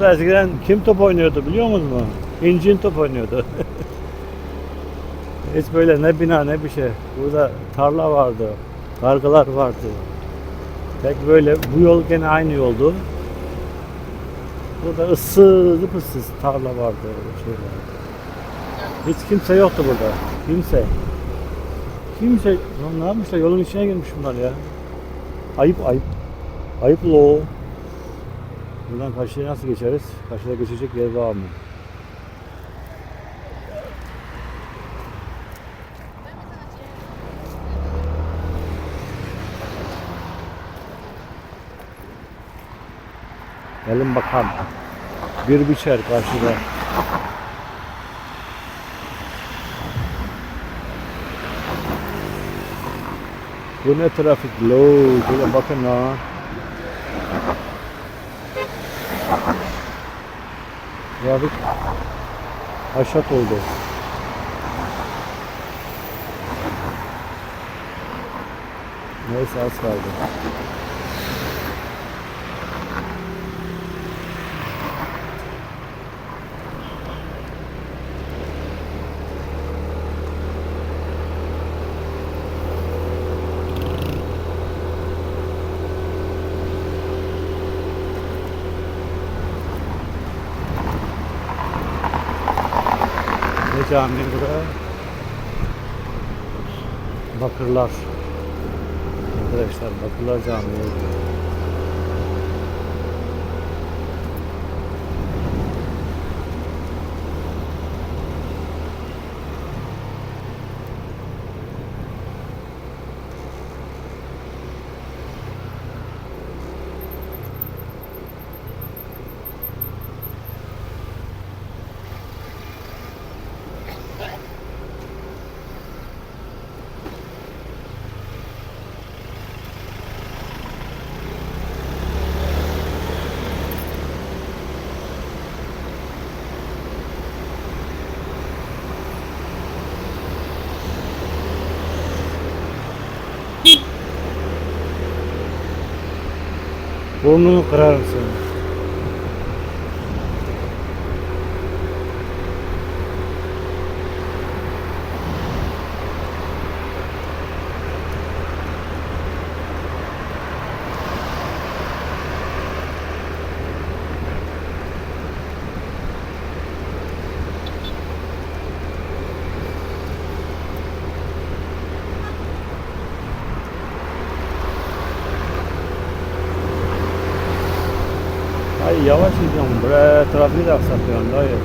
Burada eskiden kim top oynuyordu biliyor musunuz? İncin top oynuyordu. Hiç böyle ne bina ne bir şey. Burada tarla vardı. Kargılar vardı. Tek böyle bu yol gene aynı yoldu. Burada ıssız ıssız tarla vardı. Şey vardı. Hiç kimse yoktu burada. Kimse. Kimse. Ne yapmışlar? Yolun içine girmiş bunlar ya. Ayıp ayıp. Ayıp lo. Buradan karşıya nasıl geçeriz? Karşıya geçecek yer var mı? Gelin bakalım. Bir biçer karşıda. Bu ne trafik lo? Bakın ha. Trafik haşat oldu. Neyse az kaldı. Cami burada? Bakırlar. Arkadaşlar Bakırlar Camii. Onu kırarım seni. Yavaş gidiyorum. Buraya trafiği de aksatıyorsun dayı.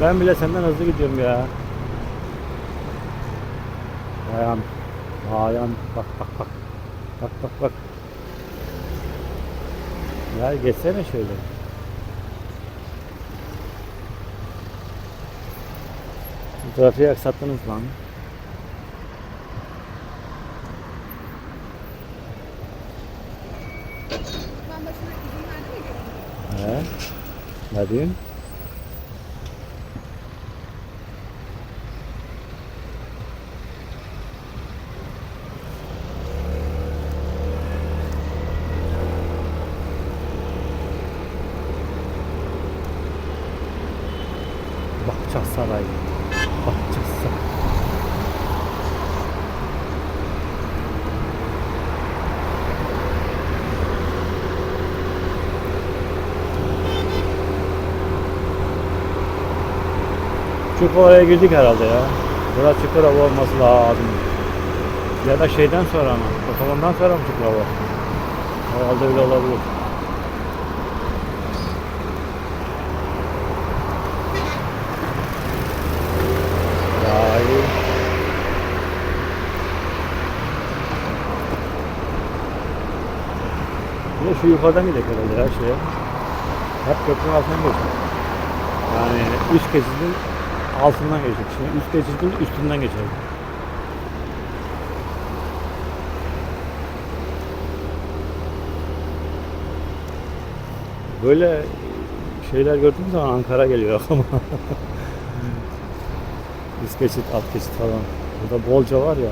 Ben bile senden hızlı gidiyorum ya. Ayağım. Ayağım. Bak bak bak. Bak bak bak. Ya geçsene şöyle. Trafiği aksattınız lan. Ben başına izin verdim mi? He? Ne diyeyim? Çukurova'ya girdik herhalde ya. Burası Çukurova olması lazım. Ya da şeyden sonra mı? Otobandan sonra mı Çukurova? Herhalde öyle olabilir. Bir de şu yukarıdan gidelim herhalde ya şeye. Hep köprünün altından geçtik. Yani üst geçidin altından geçecek. Şimdi üst geçidin üstünden geçelim. Böyle şeyler gördüğüm zaman Ankara geliyor aklıma. üst geçit, alt geçit falan. Burada bolca var ya.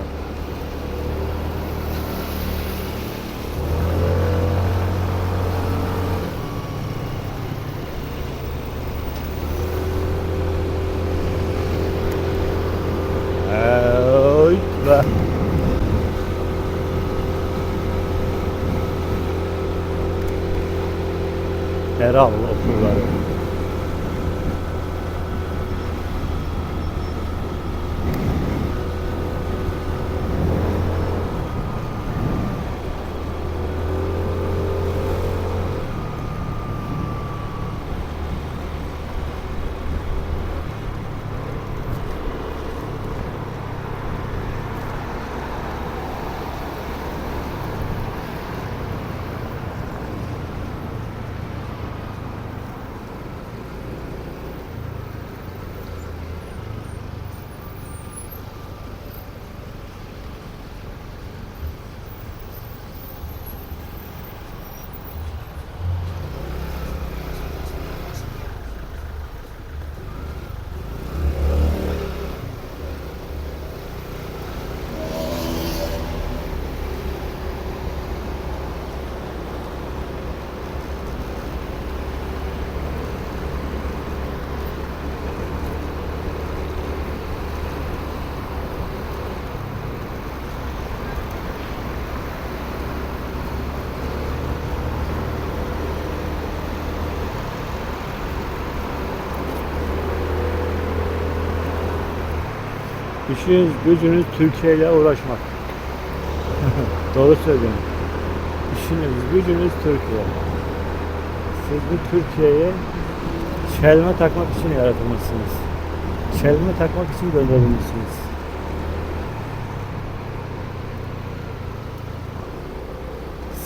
İşiniz gücünüz Türkiye ile uğraşmak. Doğru söylüyorum. İşiniz gücünüz Türkiye. Siz bu Türkiye'ye çelme takmak için yaratılmışsınız. Çelme takmak için gönderilmişsiniz.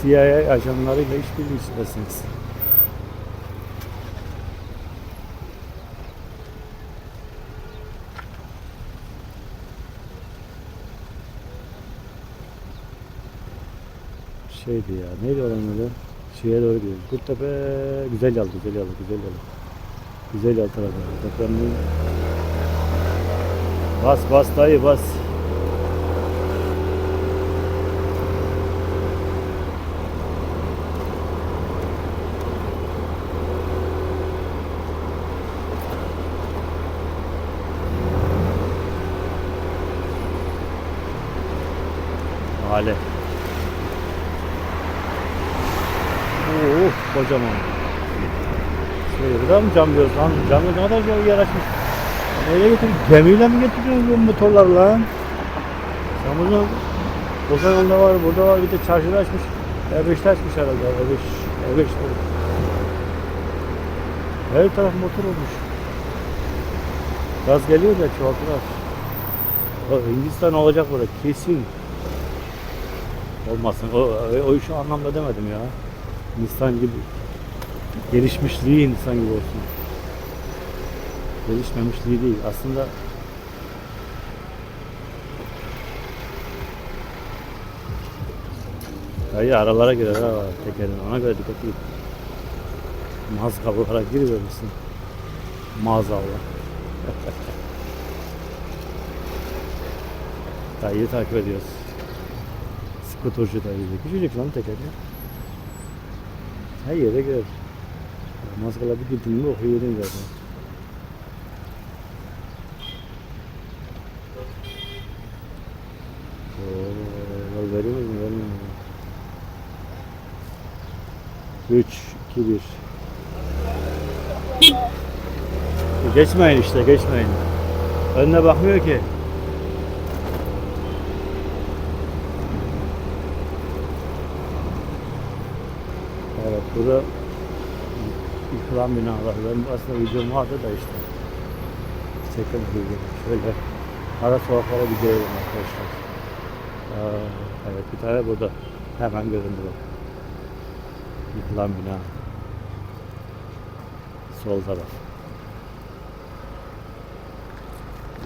CIA ajanlarıyla işbirliği içindesiniz. Şeydi ya. Neydi oranın adı? Şeye doğru gidiyoruz. Kurtepe güzel yol, güzel yol, güzel yol. Güzel yol tarafı. Bas bas dayı bas. Hale. Oo, kocaman. Da mı cam diyoruz lan? Cam ne kadar yer açmış. Nereye getiriyor? Gemiyle mi getiriyorsunuz bu motorlar lan? Sen bunu Boza yolda var, burada var, bir de çarşıda açmış. E5'te açmış herhalde, E5. E5 diyorum. Her taraf motor olmuş. Gaz geliyor da çoğaltılar. Hindistan olacak burada, kesin. Olmasın, o, o işi anlamda demedim ya. Hindistan gibi gelişmişliği Hindistan gibi olsun. Gelişmemişliği değil. Aslında Dayı aralara girer ha tekerin. Ona göre dikkatli git. Mazgallara girivermişsin. Maazallah. Dayıyı takip ediyoruz. Skuturcu dayı. Küçücük lan teker ya. Her yere girer. Mazgala bir gittin mi okuyordun zaten. Oo, veriyor mu? Vermiyor mu? 3, 2, 1. Geçmeyin işte, geçmeyin. Önüne bakmıyor ki. Evet, burada yıkılan binalar. Ben aslında videom vardı da işte. Çekemedim. Şöyle ara sokaklara bir girelim arkadaşlar. Aa, evet, bir tane burada. Hemen göründü. Yıkılan bina. Sol taraf.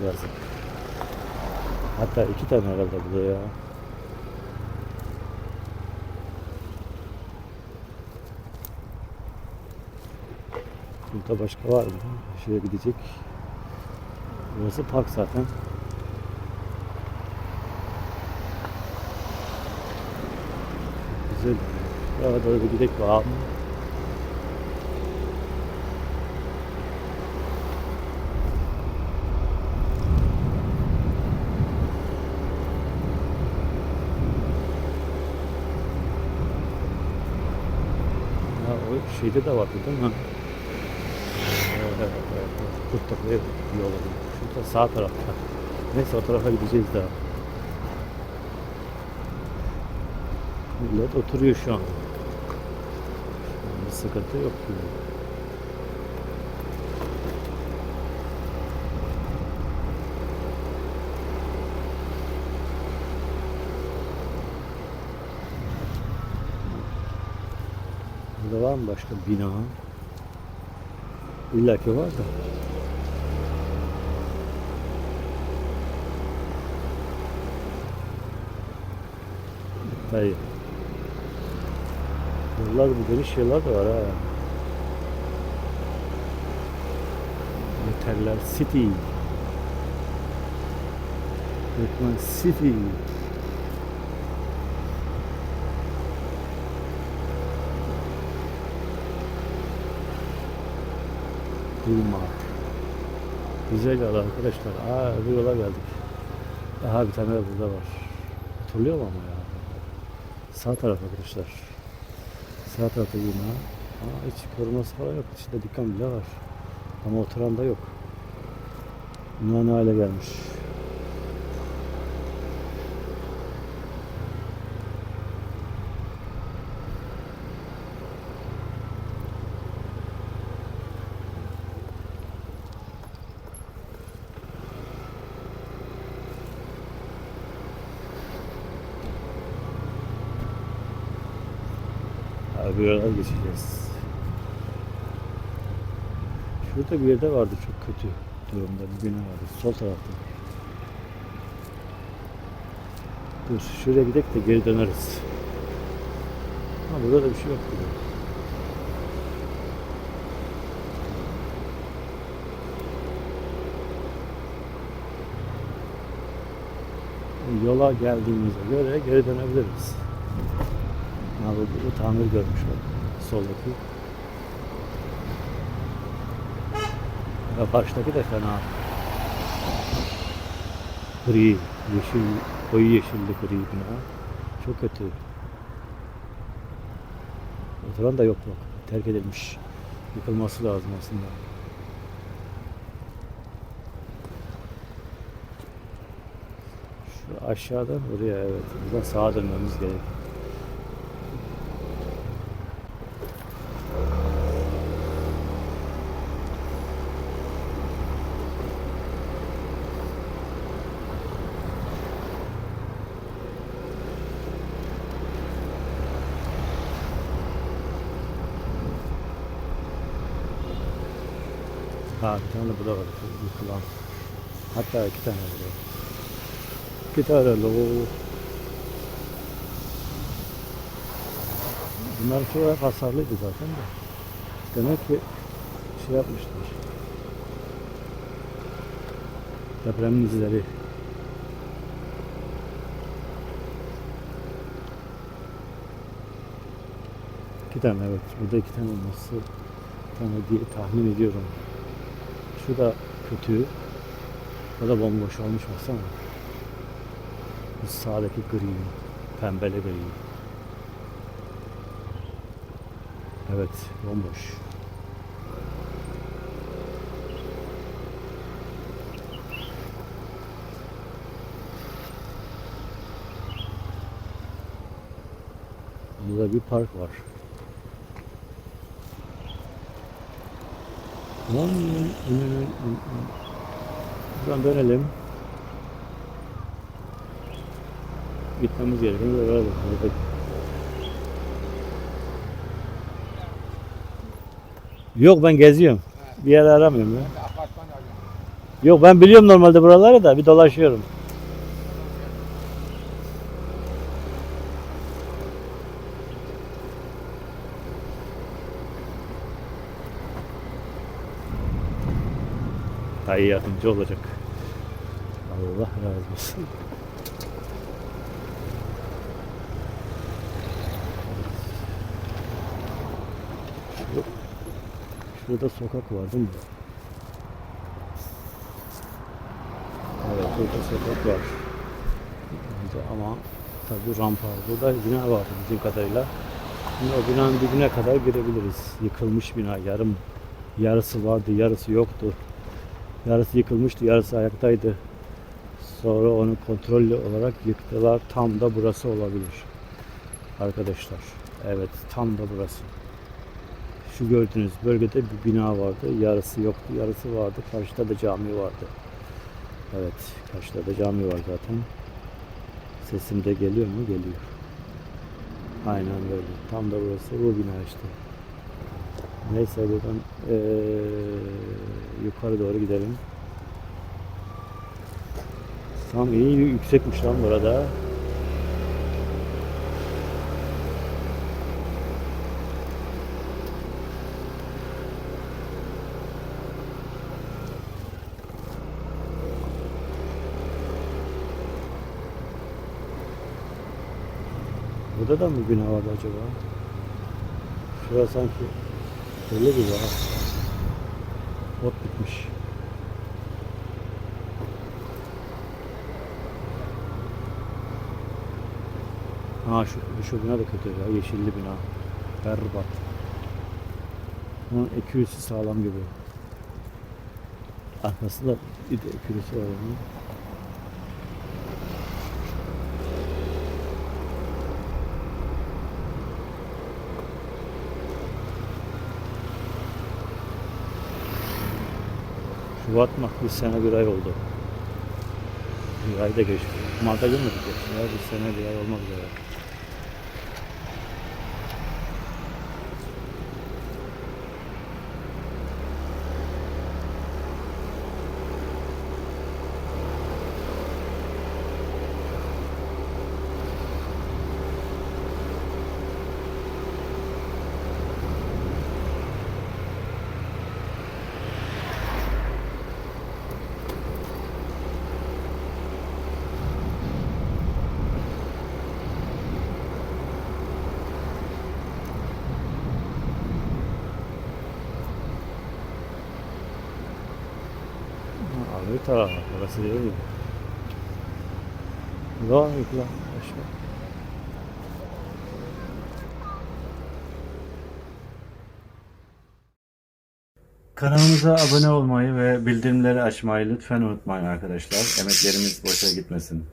Yazık. Hatta iki tane herhalde burada ya. Burada başka var mı? Şuraya gidecek. Burası park zaten. Güzel. Daha doğru bir. Ya o şeyde de vardı değil mi? Ee, Kurttepe yolu. Şurada sağ tarafta. Neyse o tarafa gideceğiz daha. Millet oturuyor. Şu an bir sıkıntı yok gibi. Burada var mı başka bina? İlla ki var da. Dayı. Yollar bu geniş yollar da var ha. Yeterler City. Gökmen City. Bulmak. Güzel yol arkadaşlar. Aa bu yola geldik. Daha bir tane de burada var. Hatırlıyor mu ama ya? Sağ taraf arkadaşlar. Sağ tarafta bina. Aa hiç koruması falan yok. İçinde dükkan bile var. Ama oturan da yok. Ne hale gelmiş. Abi buralar geçeceğiz. Şurada bir yerde vardı çok kötü durumda bir bina vardı. Sol tarafta. Dur şuraya gidelim de geri döneriz. Ha burada da bir şey yok gibi. Yola geldiğimize göre geri dönebiliriz. Ha bu, tamir görmüş bak. Soldaki. Ya baştaki de fena. Gri, yeşil, koyu yeşilli gri bina. Çok kötü. Oturan da yok bak. Terk edilmiş. Yıkılması lazım aslında. Şu aşağıdan buraya evet. Buradan sağa dönmemiz gerekiyor. Ha bir tane de bu da var. Yıkılan. Hatta iki tane burada. İki tane lo. Bunlar çoğu hep hasarlıydı zaten de. Demek ki şey yapmışlar. Depremin izleri. İki tane evet. Burada iki tane olması bir tane diye tahmin ediyorum. Şu da kötü. O da bomboş olmuş baksana. Bu sağdaki gri, pembele gri. Evet, bomboş. Burada bir park var. Buradan dönelim. Gitmemiz gereken bir yere bak. Yok ben geziyorum. Bir yer aramıyorum ya. Yok ben biliyorum normalde buraları da bir dolaşıyorum. Daha iyi yardımcı olacak. Allah razı olsun. Şu- Şurada sokak var değil mi? Evet burada sokak var. Ama tabi rampa. Burada bina var bizim kadarıyla. Şimdi o binanın dibine kadar girebiliriz. Yıkılmış bina. Yarım yarısı vardı, yarısı yoktu. Yarısı yıkılmıştı, yarısı ayaktaydı. Sonra onu kontrollü olarak yıktılar. Tam da burası olabilir. Arkadaşlar. Evet, tam da burası. Şu gördüğünüz bölgede bir bina vardı. Yarısı yoktu, yarısı vardı. Karşıda da cami vardı. Evet, karşıda da cami var zaten. Sesim de geliyor mu? Geliyor. Aynen böyle. Tam da burası bu bina işte. Neyse buradan eee, yukarı doğru gidelim. Tam iyi yüksekmiş lan burada. Burada da mı bina vardı acaba? Şurası sanki öyle gibi ha. Ot bitmiş. Ha şu, şu bina da kötü ya. Yeşilli bina. Berbat. Bunun ekürüsü sağlam gibi. Arkasında bir de ekürüsü var Şubat mı? Bir sene bir ay oldu. Bir ay da geçti. Mart'a girmedik ya. Bir sene bir ay olmak üzere. Taraf. Burası değil mi? Ulan yıkılan. Aşağı. Kanalımıza abone olmayı ve bildirimleri açmayı lütfen unutmayın arkadaşlar. Emeklerimiz boşa gitmesin.